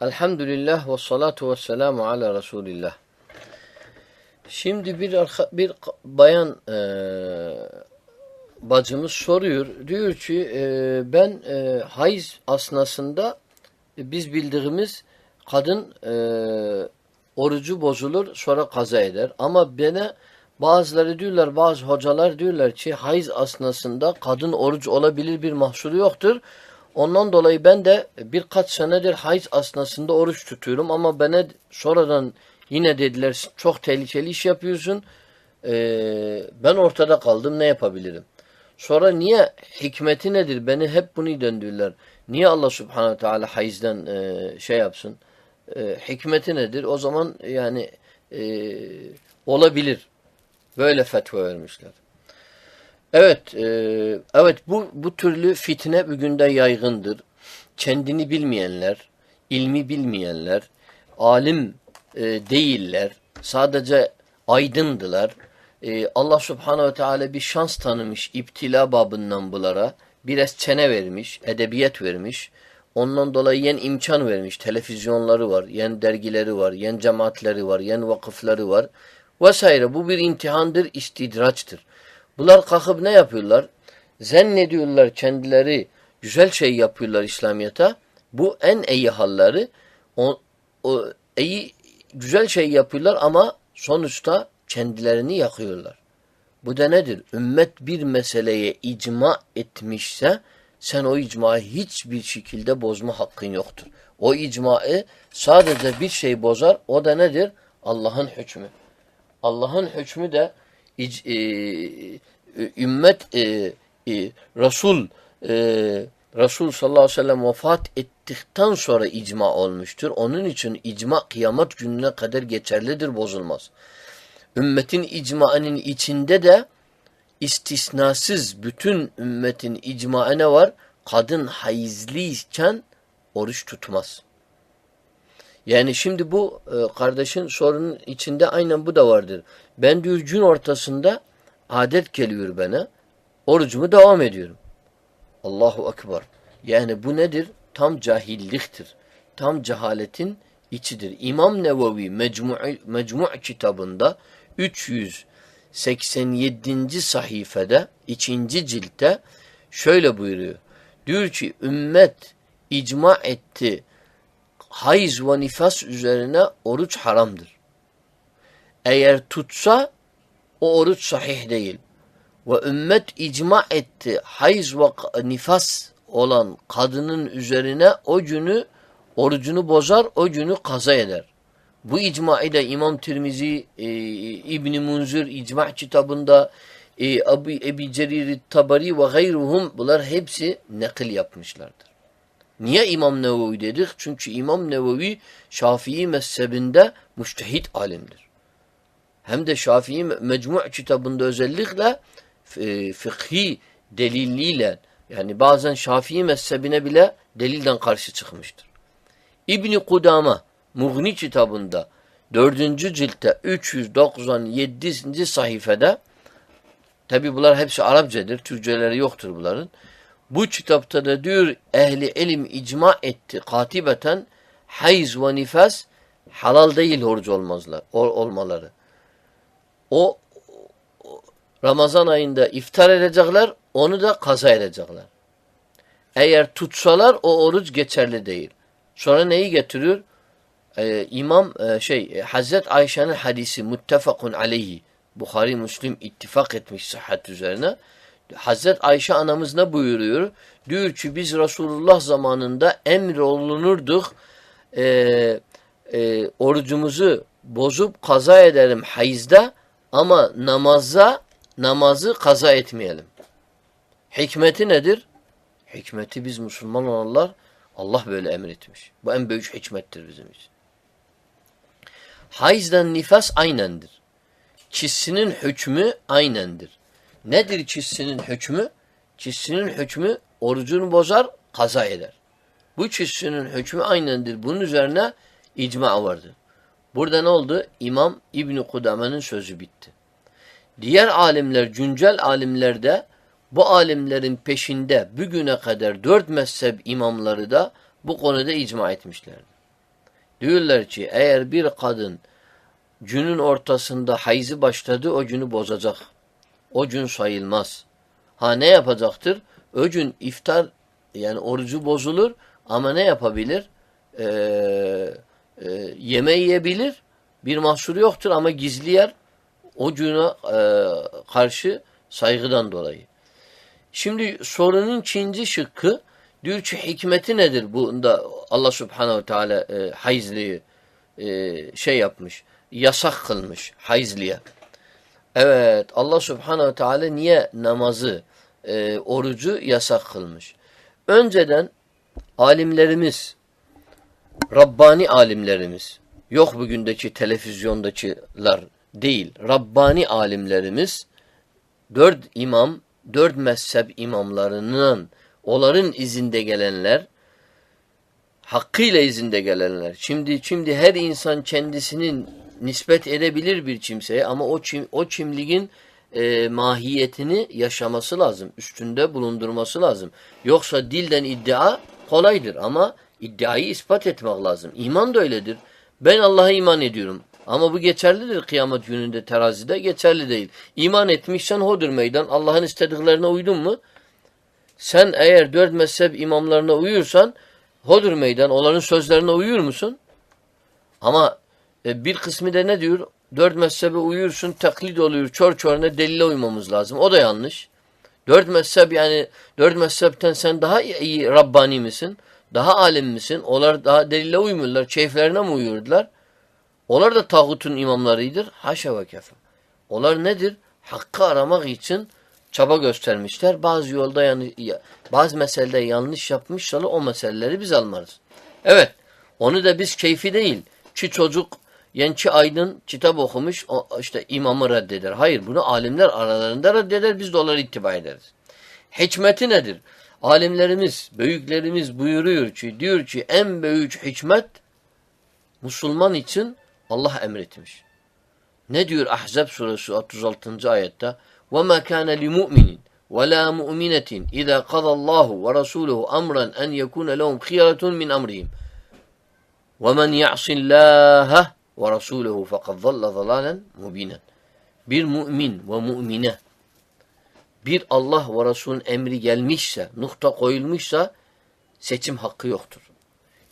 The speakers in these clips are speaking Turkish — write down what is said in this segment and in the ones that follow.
Elhamdülillah ve salatu ve selamu ala Resulillah. Şimdi bir arka, bir bayan e, bacımız soruyor. Diyor ki e, ben e, hayız asnasında e, biz bildiğimiz kadın e, orucu bozulur sonra kaza eder. Ama bana bazıları diyorlar bazı hocalar diyorlar ki hayız asnasında kadın oruç olabilir bir mahsuru yoktur. Ondan dolayı ben de birkaç senedir hayız asnasında oruç tutuyorum ama bana sonradan yine dediler çok tehlikeli iş yapıyorsun. Ee, ben ortada kaldım ne yapabilirim? Sonra niye hikmeti nedir? Beni hep bunu döndürdüler. Niye Allah subhanahu teala hayızdan e, şey yapsın? E, hikmeti nedir? O zaman yani e, olabilir. Böyle fetva vermişler. Evet, e, evet bu bu türlü fitne bugün de yaygındır. Kendini bilmeyenler, ilmi bilmeyenler, alim e, değiller, sadece aydındılar. E, Allah Subhanahu ve Teala bir şans tanımış iptila babından bunlara. Biraz çene vermiş, edebiyat vermiş. Ondan dolayı yen imkan vermiş. Televizyonları var, yen dergileri var, yen cemaatleri var, yen vakıfları var. Vesaire. Bu bir imtihandır, istidraçtır. Bunlar kalkıp ne yapıyorlar? Zannediyorlar kendileri güzel şey yapıyorlar İslamiyet'e. Bu en iyi halleri. O, o iyi güzel şey yapıyorlar ama sonuçta kendilerini yakıyorlar. Bu da nedir? Ümmet bir meseleye icma etmişse sen o icmayı hiçbir şekilde bozma hakkın yoktur. O icmayı sadece bir şey bozar. O da nedir? Allah'ın hükmü. Allah'ın hükmü de e, ümmet e, e, Resul e, Resul sallallahu aleyhi ve sellem vefat ettikten sonra icma olmuştur. Onun için icma kıyamet gününe kadar geçerlidir, bozulmaz. Ümmetin icmaının içinde de istisnasız bütün ümmetin icma ne var? Kadın hayızlıyken oruç tutmaz. Yani şimdi bu e, kardeşin sorunun içinde aynen bu da vardır. Ben diyor gün ortasında adet geliyor bana. Orucumu devam ediyorum. Allahu Ekber. Yani bu nedir? Tam cahilliktir. Tam cehaletin içidir. İmam Nevevi Mecmu, kitabında 387. sayfada 2. ciltte şöyle buyuruyor. Diyor ki ümmet icma etti. Hayız ve nifas üzerine oruç haramdır. Eğer tutsa o oruç sahih değil. Ve ümmet icma etti. Hayız ve nifas olan kadının üzerine o günü orucunu bozar, o günü kaza eder. Bu icmayı da İmam Tirmizi, e, İbn Munzir icma kitabında e, Ebu, Ebi Cerir Tabari ve gayruhum bunlar hepsi nakil yapmışlardır. Niye İmam Nevevi dedik? Çünkü İmam Nevevi Şafii mezhebinde müştehit alimdir. Hem de Şafii Mecmu' kitabında özellikle e, fıkhi deliliyle yani bazen Şafii mezhebine bile delilden karşı çıkmıştır. İbni Kudama Mughni kitabında 4. ciltte 397. sayfada tabi bunlar hepsi Arapçadır. Türkçeleri yoktur bunların. Bu kitapta da diyor ehli ilim icma etti katibeten hayz ve nifas halal değil oruç olmazlar, olmaları. O Ramazan ayında iftar edecekler, onu da kaza edecekler. Eğer tutsalar o oruç geçerli değil. Sonra neyi getiriyor? Ee, İmam e, şey e, Hazret Ayşe'nin hadisi muttefakun aleyhi. Bukhari Müslim ittifak etmiş sıhhat üzerine. Hazret Ayşe anamız ne buyuruyor? Diyor ki biz Resulullah zamanında emrolunurduk. E, e, orucumuzu bozup kaza ederim hayızda ama namaza namazı kaza etmeyelim. Hikmeti nedir? Hikmeti biz Müslüman olanlar Allah böyle emretmiş. Bu en büyük hikmettir bizim için. Hayızdan nifas aynendir. Çizsinin hükmü aynendir. Nedir çizsinin hükmü? Çizsinin hükmü orucunu bozar, kaza eder. Bu çizsinin hükmü aynendir. Bunun üzerine icma vardır. Burada ne oldu? İmam İbni Kudame'nin sözü bitti. Diğer alimler, güncel alimler de bu alimlerin peşinde bugüne kadar dört mezhep imamları da bu konuda icma etmişlerdi. Diyorlar ki eğer bir kadın günün ortasında hayızı başladı o günü bozacak. O gün sayılmaz. Ha ne yapacaktır? O gün iftar yani orucu bozulur ama ne yapabilir? Ee, e, yeme yiyebilir. Bir mahsur yoktur ama gizli yer o güne e, karşı saygıdan dolayı. Şimdi sorunun ikinci şıkkı diyor ki hikmeti nedir bunda Allah subhanehu teala e, hayızlıyı e, şey yapmış yasak kılmış hayızlıya. Evet Allah subhanehu teala niye namazı e, orucu yasak kılmış? Önceden alimlerimiz Rabbani alimlerimiz yok bugündeki televizyondakiler değil. Rabbani alimlerimiz dört imam, dört mezhep imamlarının onların izinde gelenler hakkıyla izinde gelenler. Şimdi şimdi her insan kendisinin nispet edebilir bir kimseye ama o çim, o kimliğin e, mahiyetini yaşaması lazım. Üstünde bulundurması lazım. Yoksa dilden iddia kolaydır ama iddiayı ispat etmek lazım. İman da öyledir. Ben Allah'a iman ediyorum. Ama bu geçerlidir kıyamet gününde terazide geçerli değil. İman etmişsen hodur meydan. Allah'ın istediklerine uydun mu? Sen eğer dört mezhep imamlarına uyursan hodur meydan. Onların sözlerine uyuyor musun? Ama e, bir kısmı da ne diyor? Dört mezhebe uyursun, taklit oluyor. Çor çoruna delile uymamız lazım. O da yanlış. Dört mezhep yani dört mezhepten sen daha iyi Rabbani misin? Daha alim misin? Onlar daha delile uymuyorlar. Keyiflerine mi uyuyorlar? Onlar da tağutun imamlarıdır. Haşa ve kefe. Onlar nedir? Hakkı aramak için çaba göstermişler. Bazı yolda yani bazı meselede yanlış yapmışlar o meseleleri biz almarız. Evet. Onu da biz keyfi değil. Ki çocuk Yençi Aydın kitap okumuş o işte imamı reddeder. Hayır bunu alimler aralarında reddeder biz de onları ittiba ederiz. Hikmeti nedir? Alimlerimiz, büyüklerimiz buyuruyor ki diyor ki en büyük hikmet Müslüman için Allah emretmiş. Ne diyor Ahzab suresi 36. ayette? وَمَا كَانَ لِمُؤْمِنٍ وَلَا مُؤْمِنَةٍ اِذَا قَضَى اللّٰهُ وَرَسُولُهُ أَمْرًا أَنْ يَكُونَ لَهُمْ خِيَرَةٌ مِنْ أَمْرِهِمْ وَمَنْ يَعْصِ اللّٰهَ ve rasuluhu fakat zalla zalalen mubinen. Bir mümin ve mümine bir Allah ve Resul'ün emri gelmişse, nokta koyulmuşsa seçim hakkı yoktur.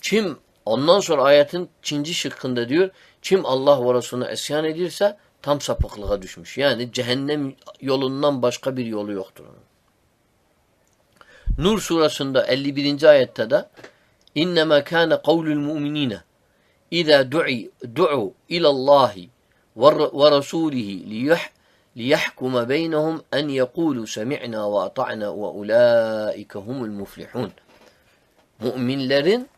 Kim ondan sonra ayetin ikinci şıkkında diyor, kim Allah ve Resul'üne esyan edilse tam sapıklığa düşmüş. Yani cehennem yolundan başka bir yolu yoktur onun. Nur surasında 51. ayette de innema kana kavlul mu'minine İzâ du'u ilallâhi ve rasûlihi liyahkuma beynehum en yekûlû semi'nâ ve ata'nâ ve ulâike humul muflihûn. Müminlerin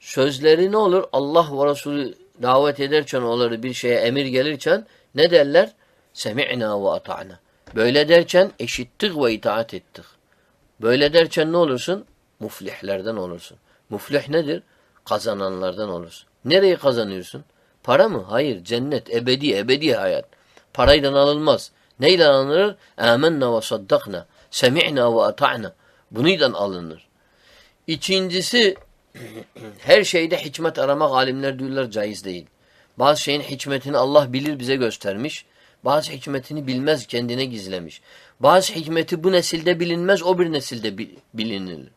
sözleri ne olur? Allah ve Resulü davet ederken onları bir şeye emir gelirken ne derler? Semi'na ve ata'na. Böyle derken eşittik ve itaat ettik. Böyle derken ne olursun? Muflihlerden olursun. Muflih nedir? Kazananlardan olursun. Nereyi kazanıyorsun? Para mı? Hayır. Cennet. Ebedi. Ebedi hayat. Parayla alınmaz. Neyle alınır? Âmennâ ve saddakna. Semi'na ve ata'na. Bunuyla alınır. İkincisi her şeyde hikmet aramak alimler diyorlar caiz değil. Bazı şeyin hikmetini Allah bilir bize göstermiş. Bazı hikmetini bilmez kendine gizlemiş. Bazı hikmeti bu nesilde bilinmez o bir nesilde bilinir.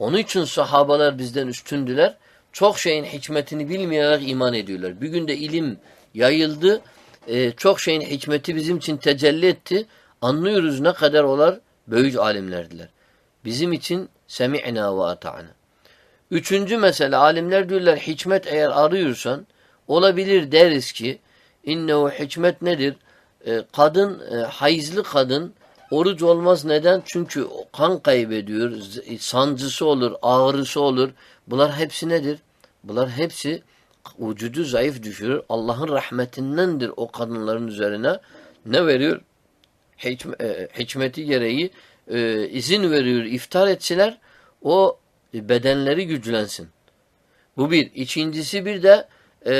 Onun için sahabalar bizden üstündüler. Çok şeyin hikmetini bilmeyerek iman ediyorlar. Bir günde ilim yayıldı. E, çok şeyin hikmeti bizim için tecelli etti. Anlıyoruz ne kadar olar büyük alimlerdiler. Bizim için semi'na ve ata'na. Üçüncü mesele alimler diyorlar hikmet eğer arıyorsan olabilir deriz ki innehu hikmet nedir? E, kadın e, hayızlı kadın oruç olmaz neden? Çünkü kan kaybediyor, sancısı olur, ağrısı olur. Bunlar hepsi nedir? Bunlar hepsi vücudu zayıf düşürür. Allah'ın rahmetindendir o kadınların üzerine. Ne veriyor? Hikme, e, hikmeti gereği e, izin veriyor iftar etseler o bedenleri güçlensin. Bu bir. İkincisi bir de e,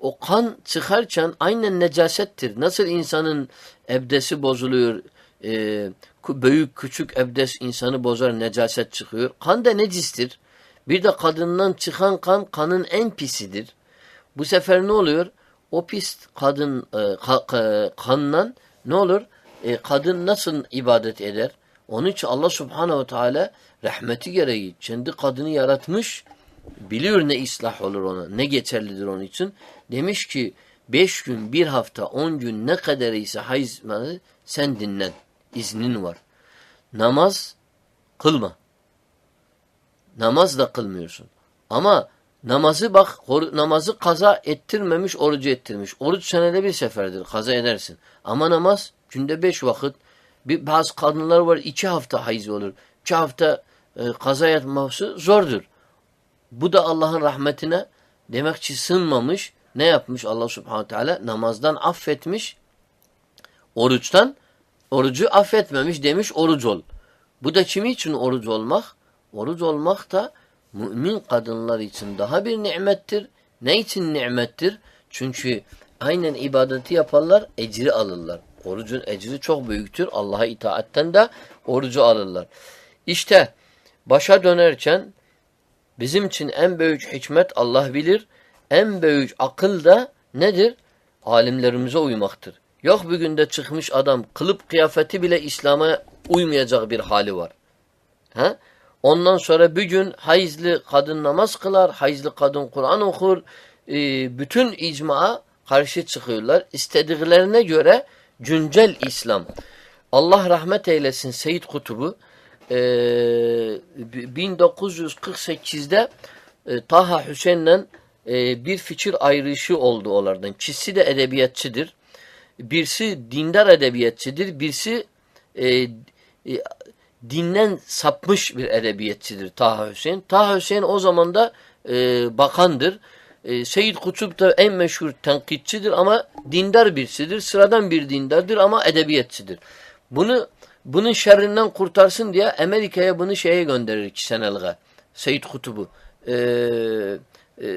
o kan çıkarken aynen necasettir. Nasıl insanın ebdesi bozuluyor, e, büyük küçük ebdes insanı bozar, necaset çıkıyor. Kan da necistir. Bir de kadından çıkan kan kanın en pisidir. Bu sefer ne oluyor? O pis kadın e, ka- ka- kandan ne olur? E, kadın nasıl ibadet eder? Onun için Allah Subhanahu Teala rahmeti gereği kendi kadını yaratmış. Biliyor ne ıslah olur ona, ne geçerlidir onun için. Demiş ki beş gün, bir hafta, on gün ne kadar ise hayız sen dinlen. İznin var. Namaz kılma. Namaz da kılmıyorsun. Ama namazı bak namazı kaza ettirmemiş orucu ettirmiş. Oruç senede bir seferdir kaza edersin. Ama namaz günde beş vakit. Bir, bazı kadınlar var iki hafta hayız olur. İki hafta e, kaza yapması zordur. Bu da Allah'ın rahmetine demek ki sığınmamış. Ne yapmış Allah subhanahu teala? Namazdan affetmiş. Oruçtan orucu affetmemiş demiş oruç ol. Bu da kimi için oruç olmak? Oruç olmak da mümin kadınlar için daha bir nimettir. Ne için nimettir? Çünkü aynen ibadeti yaparlar, ecri alırlar. Orucun ecri çok büyüktür. Allah'a itaatten de orucu alırlar. İşte başa dönerken bizim için en büyük hikmet Allah bilir. En büyük akıl da nedir? Alimlerimize uymaktır. Yok bir günde çıkmış adam kılıp kıyafeti bile İslam'a uymayacak bir hali var. He? Ondan sonra bir gün hayızlı kadın namaz kılar, hayızlı kadın Kur'an okur. Ee, bütün icmaa karşı çıkıyorlar. İstediklerine göre güncel İslam. Allah rahmet eylesin Seyyid Kutubu. Ee, 1948'de e, Taha Hüseyin'le e, bir fikir ayrışı oldu onlardan. Kişisi de edebiyatçıdır. Birisi dindar edebiyatçıdır. Birisi e, e, dinden sapmış bir edebiyatçıdır Taha Hüseyin. Taha Hüseyin o zaman da e, bakandır. E, Seyyid Kutup da en meşhur tenkitçidir ama dindar birisidir. Sıradan bir dindardır ama edebiyatçıdır. Bunu bunun şerrinden kurtarsın diye Amerika'ya bunu şeye gönderir iki senelige. Seyyid Kutup'u. E, e,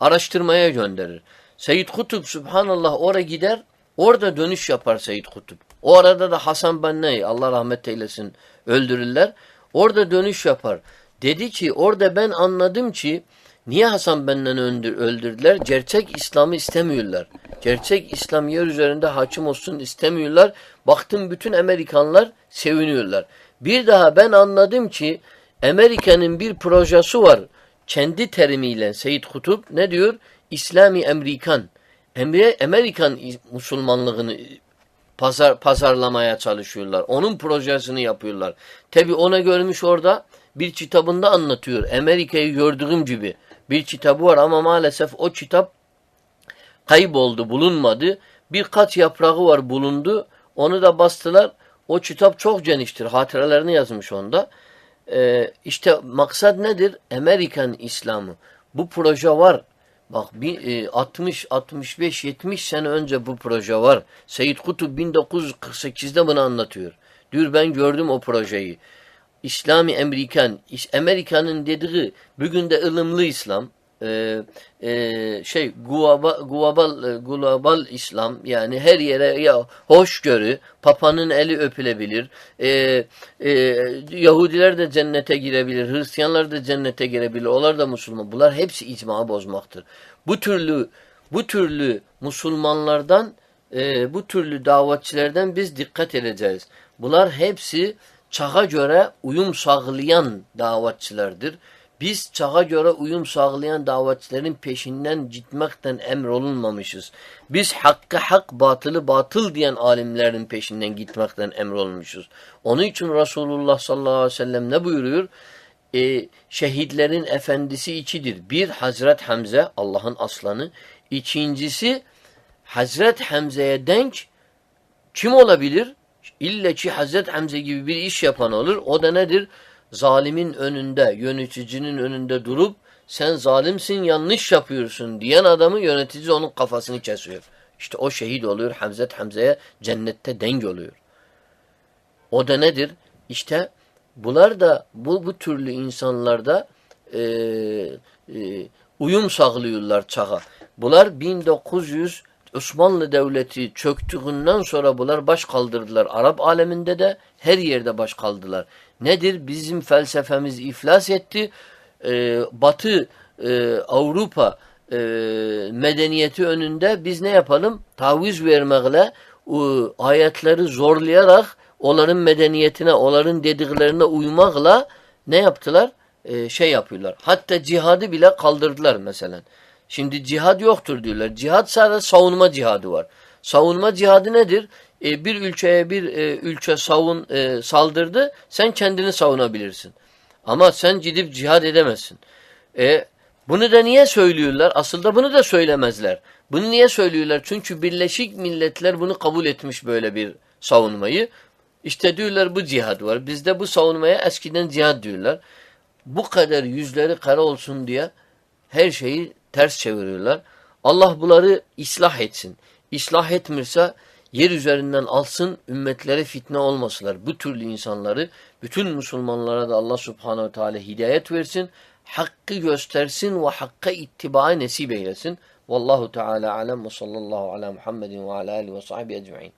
araştırmaya gönderir. Seyyid Kutup subhanallah oraya gider orada dönüş yapar Seyyid Kutup. O arada da Hasan Benney Allah rahmet eylesin öldürürler. Orada dönüş yapar. Dedi ki orada ben anladım ki niye Hasan Bennen'i öldürdüler? Gerçek İslam'ı istemiyorlar. Gerçek İslam yer üzerinde hakim olsun istemiyorlar. Baktım bütün Amerikanlar seviniyorlar. Bir daha ben anladım ki Amerika'nın bir projesi var. Kendi terimiyle Seyyid Kutup ne diyor? İslami Amerikan. Amerikan Müslümanlığını pazar, pazarlamaya çalışıyorlar. Onun projesini yapıyorlar. Tabi ona görmüş orada bir kitabında anlatıyor. Amerika'yı gördüğüm gibi bir kitabı var ama maalesef o kitap kayboldu, bulunmadı. Birkaç yaprağı var bulundu. Onu da bastılar. O kitap çok geniştir. Hatıralarını yazmış onda. Ee, işte maksat nedir? Amerikan İslamı. Bu proje var. Bak 60, 65, 70 sene önce bu proje var. Seyyid Kutup 1948'de bunu anlatıyor. Diyor ben gördüm o projeyi. İslami Amerikan, Amerika'nın dediği bugün de ılımlı İslam, e, e, şey global, global, global İslam yani her yere ya hoşgörü, papanın eli öpülebilir, e, e, Yahudiler de cennete girebilir, Hristiyanlar da cennete girebilir, onlar da Müslüman. Bunlar hepsi icma bozmaktır. Bu türlü bu türlü Müslümanlardan, e, bu türlü davetçilerden biz dikkat edeceğiz. Bunlar hepsi çağa göre uyum sağlayan davetçilerdir. Biz çağa göre uyum sağlayan davetçilerin peşinden gitmekten emrolunmamışız. Biz hakkı hak, batılı batıl diyen alimlerin peşinden gitmekten emrolunmuşuz. Onun için Resulullah sallallahu aleyhi ve sellem ne buyuruyor? Ee, şehitlerin efendisi içidir. Bir Hazret Hamze, Allah'ın aslanı. İkincisi Hazret Hamze'ye denk kim olabilir? İlle ki Hazret Hamze gibi bir iş yapan olur. O da nedir? Zalimin önünde, yöneticinin önünde durup sen zalimsin, yanlış yapıyorsun diyen adamı yönetici onun kafasını kesiyor. İşte o şehit oluyor. Hazret Hamze'ye cennette denk oluyor. O da nedir? İşte bunlar da bu, bu türlü insanlarda e, e, uyum sağlıyorlar çağa. Bunlar 1900 Osmanlı Devleti çöktüğünden sonra bunlar baş kaldırdılar. Arap aleminde de her yerde baş kaldılar. Nedir? Bizim felsefemiz iflas etti. e, Batı e, Avrupa e, medeniyeti önünde biz ne yapalım? Taviz vermekle o ayetleri zorlayarak onların medeniyetine, onların dediklerine uymakla ne yaptılar? E, şey yapıyorlar. Hatta cihadı bile kaldırdılar mesela. Şimdi cihad yoktur diyorlar. Cihad sadece savunma cihadı var. Savunma cihadı nedir? E, bir ülkeye bir e, ülke savun e, saldırdı, sen kendini savunabilirsin. Ama sen gidip cihad edemezsin. E, bunu da niye söylüyorlar? Aslında bunu da söylemezler. Bunu niye söylüyorlar? Çünkü Birleşik Milletler bunu kabul etmiş böyle bir savunmayı. İşte diyorlar bu cihad var. Bizde bu savunmaya eskiden cihad diyorlar. Bu kadar yüzleri kara olsun diye her şeyi ters çeviriyorlar. Allah bunları ıslah etsin. İslah etmirse yer üzerinden alsın, ümmetleri fitne olmasınlar. Bu türlü insanları, bütün Müslümanlara da Allah subhanehu teala hidayet versin, hakkı göstersin ve hakka ittiba nesip eylesin. Vallahu teala alem ve sallallahu ala Muhammedin ve ala alihi ve sahbihi ecma'in.